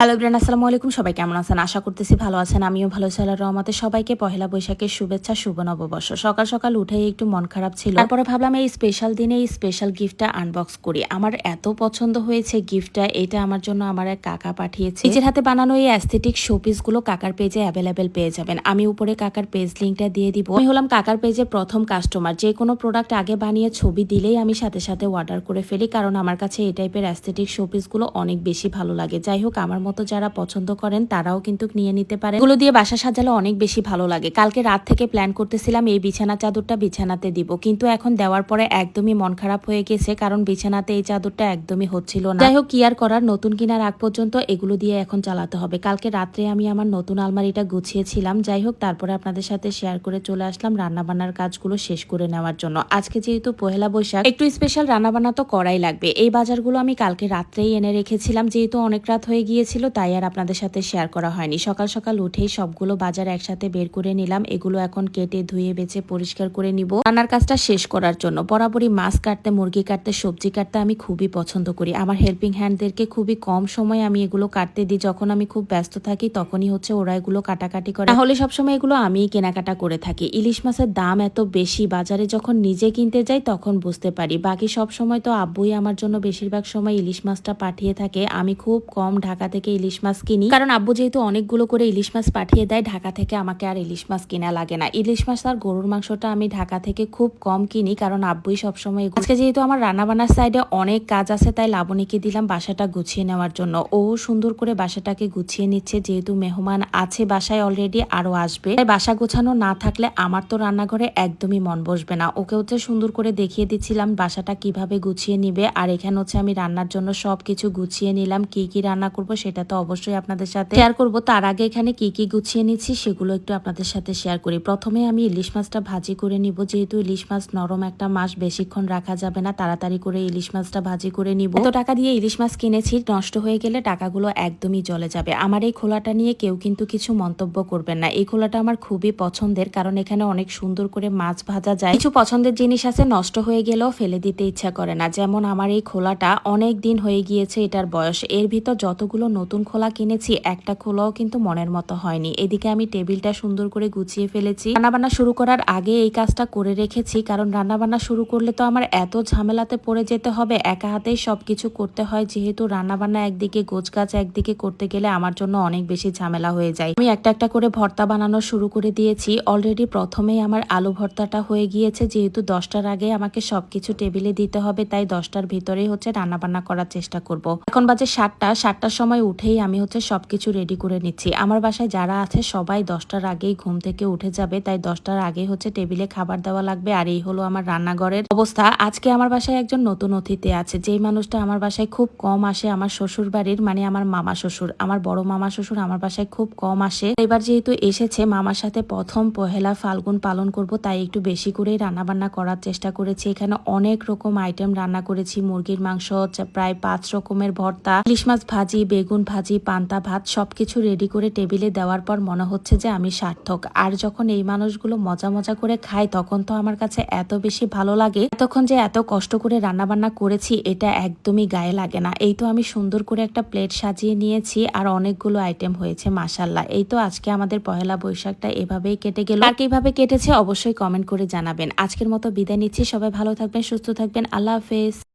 Hello brain আসসালামু আলাইকুম সবাই কেমন আছেন? আশা করতেছি ভালো আছেন। আমিও ভালো আল্লাহর রহমতে। সবাইকে পহেলা বৈশাখের শুভেচ্ছা, শুভ নববর্ষ। সকাল সকাল উঠেই একটু মন খারাপ ছিল। তারপরে ভাবলাম এই স্পেশাল দিনে এই স্পেশাল গিফটটা আনবক্স করি। আমার এত পছন্দ হয়েছে গিফটটা এটা আমার জন্য আমার এক কাকা পাঠিয়েছে। নিজের হাতে বানানো এই অ্যাস্থেটিক শোপিসগুলো কাকার পেজে অ্যাভেলেবেল পেয়ে যাবেন। আমি উপরে কাকার পেজ লিঙ্কটা দিয়ে দিব। আমি হলাম কাকার পেজের প্রথম কাস্টমার যে কোনো প্রোডাক্ট আগে বানিয়ে ছবি দিলেই আমি সাথে সাথে অর্ডার করে ফেলি, কারণ আমার কাছে এই টাইপের অ্যাস্থেটিক শোপিসগুলো অনেক বেশি ভালো লাগে। যাই হোক, আমার মতো যারা পছন্দ করেন, তারাও কিন্তু নিয়ে নিতে পারেন। এগুলো দিয়ে বাসা সাজালে অনেক বেশি ভালো লাগে। কালকে রাত থেকে প্ল্যান করতেছিলাম, এই বিছানা চাদরটা বিছানাতে দিব। কিন্তু এখন দেওয়ার পরে একদমই মন খারাপ হয়ে গেছে, কারণ বিছানাতে এই চাদরটা একদমই হচ্ছিল না। যাই হোক, কি আর করার? নতুন কিনার আগ পর্যন্ত এগুলো দিয়ে এখন চালাতে হবে। কালকে রাত্রে আমি আমার নতুন আলমারিটা গুছিয়েছিলাম। যাই হোক, তারপরে আপনাদের সাথে শেয়ার করে চলে আসলাম রান্না বান্নার কাজগুলো শেষ করে নেওয়ার জন্য। আজকে যেহেতু পহেলা বৈশাখ, একটু স্পেশাল রান্না বান্না তো করাই লাগবে। এই বাজারগুলো আমি কালকে রাত্রেই এনে রেখেছিলাম। যেহেতু অনেক রাত হয়ে গিয়েছিল তাই আর আপনাদের সাথে শেয়ার করা হয়নি। সকাল সকাল উঠেই সবগুলো বাজার একসাথে বের করে নিলাম। এগুলো এখন কেটে, ধুয়ে, বেছে, পরিষ্কার করে নিব। রান্নার কাজটা শেষ করার জন্য। বরাবরই মাছ কাটতে, মুরগি কাটতে, সবজি কাটতে আমি খুবই পছন্দ করি। আমার হেল্পিং হ্যান্ডদেরকে খুবই কম সময় আমি এগুলো কাটতে দিই। যখন আমি খুব ব্যস্ত থাকি, তখনই হচ্ছে ওরা এগুলো কাটাকাটি করে। তাহলে সবসময় এগুলো আমিই কেনাকাটা করে থাকি। ইলিশ মাছের দাম এত বেশি, বাজারে যখন নিজে কিনতে যাই, তখন বুঝতে পারি। বাকি সব সময় তো আব্বুই আমার জন্য বেশিরভাগ সময় ইলিশ মাছটা পাঠিয়ে থাকে। আমি খুব কম ঢাকা থেকে ইলিশ মাছ কিনি। কারণ আব্বু যেহেতু অনেকগুলো করে ইলিশ মাছ পাঠিয়ে দেয়, ঢাকা থেকে আমাকে আর ইলিশ মাছ কিনা লাগে না। ইলিশ মাছ আর গরুর মাংসটা আমি ঢাকা থেকে খুব কম কিনি, কারণ আব্বুই সবসময় আজকে যেহেতু আমার রান্না বান্নার সাইডে অনেক কাজ আছে, তাই লাবণীকে দিলাম বাসাটা গুছিয়ে নেওয়ার জন্য। ও সুন্দর করে বাসাটাকে গুছিয়ে নিচ্ছে, যেহেতু মেহমান আছে বাসায় অলরেডি আরও আসবে। তাই বাসা গোছানো না থাকলে আমার তো রান্নাঘরে একদমই মন বসবে না। ওকে হচ্ছে সুন্দর করে দেখিয়ে দিচ্ছিলাম বাসাটা কীভাবে গুছিয়ে নিবে, আর এখানে হচ্ছে আমি রান্নার জন্য সবকিছু গুছিয়ে নিলাম, কি কি রান্না করব সেটা তো অবশ্যই আপনাদের সাথে শেয়ার করব। তার আগে এখানে কি কি গুছিয়ে নিচ্ছি সেগুলো একটু আপনাদের সাথে শেয়ার করি। প্রথমে আমি ইলিশ মাছটা ভাজি করে নিব। যেহেতু ইলিশ মাছ নরম একটা মাছ বেশিক্ষণ রাখা যাবে না। তাড়াতাড়ি করে ইলিশ মাছটা ভাজি করে নিব। এত টাকা দিয়ে ইলিশ মাছ কিনেছি নষ্ট হয়ে গেলে টাকাগুলো একদমই জলে যাবে। আমার এই খোলাটা নিয়ে কেউ কিন্তু কিছু মন্তব্য করবেন না। এই খোলাটা আমার খুবই পছন্দের কারণ এখানে অনেক সুন্দর করে মাছ ভাজা যায়। কিছু পছন্দের জিনিস আছে নষ্ট হয়ে গেলেও ফেলে দিতে ইচ্ছা করে না। যেমন আমার এই খোলাটা অনেক দিন হয়ে গিয়েছে এটার বয়স। এর ভিতর যতগুলো নতুন খোলা কিনেছি, একটা খোলাও কিন্তু মনের মতো হয়নি। এদিকে আমি টেবিলটা সুন্দর করে গুছিয়ে ফেলেছি। রান্নাবান্না শুরু করার আগে এই কাজটা করে রেখেছি, কারণ রান্নাবান্না শুরু করলে তো আমার এত ঝামেলাতে পড়ে যেতে হবে। একা হাতেই সবকিছু করতে হয়, যেহেতু রান্নাবান্না একদিকে, গোছগাছ একদিকে করতে গেলে আমার জন্য অনেক বেশি ঝামেলা হয়ে যায়। আমি একটা একটা করে ভর্তা বানানো শুরু করে দিয়েছি। অলরেডি প্রথমেই আমার আলু ভর্তাটা হয়ে গিয়েছে, যেহেতু দশটার আগে আমাকে সবকিছু টেবিলে দিতে হবে, তাই দশটার ভিতরেই হচ্ছে রান্নাবান্না করার চেষ্টা করব। এখন বাজে সাতটা, সাতটার সময় উঠেই আমি হচ্ছে সবকিছু রেডি করে নিচ্ছি। আমার বাসায় যারা আছে সবাই দশটার আগেই ঘুম থেকে উঠে যাবে, তাই দশটার আগে হচ্ছে টেবিলে খাবার দেওয়া লাগবে। আর এই হলো আমার রান্নাঘরের অবস্থা। আজকে আমার বাসায় একজন নতুন অতিথি আছে, যেই মানুষটা আমার বাসায় খুব কম আসে আমার শ্বশুর বাড়ির মানে আমার মামা শ্বশুর। আমার বড় মামা শ্বশুর আমার বাসায় খুব কম আসে। এবার যেহেতু এসেছে, মামার সাথে প্রথম পহেলা ফাল্গুন পালন করব, তাই একটু বেশি করেই রান্না বান্না করার চেষ্টা করেছি। এখানে অনেক রকম আইটেম রান্না করেছি, মুরগির মাংস প্রায় পাঁচ রকমের ভর্তা, ইলিশ মাছ ভাজি, বেগুন ভাজি, পান্তা, ভাত সবকিছু রেডি করে টেবিলে দেওয়ার পর মনে হচ্ছে যে আমি সার্থক। আর যখন এই মানুষগুলো মজা মজা করে খায়, তখন তো আমার কাছে এত বেশি ভালো লাগে। তখন যে এত কষ্ট করে রান্না বান্না করেছি, এটা একদমই গায়ে লাগে না। এই তো আমি সুন্দর করে একটা প্লেট সাজিয়ে নিয়েছি আর অনেকগুলো আইটেম হয়েছে মাসাল্লাহ এই তো আজকে আমাদের পহেলা বৈশাখটা এভাবেই কেটে গেল। আর কীভাবে কেটেছে অবশ্যই কমেন্ট করে জানাবেন। আজকের মতো বিদায় নিচ্ছি। সবাই ভালো থাকবেন, সুস্থ থাকবেন। আল্লাহ হাফেজ।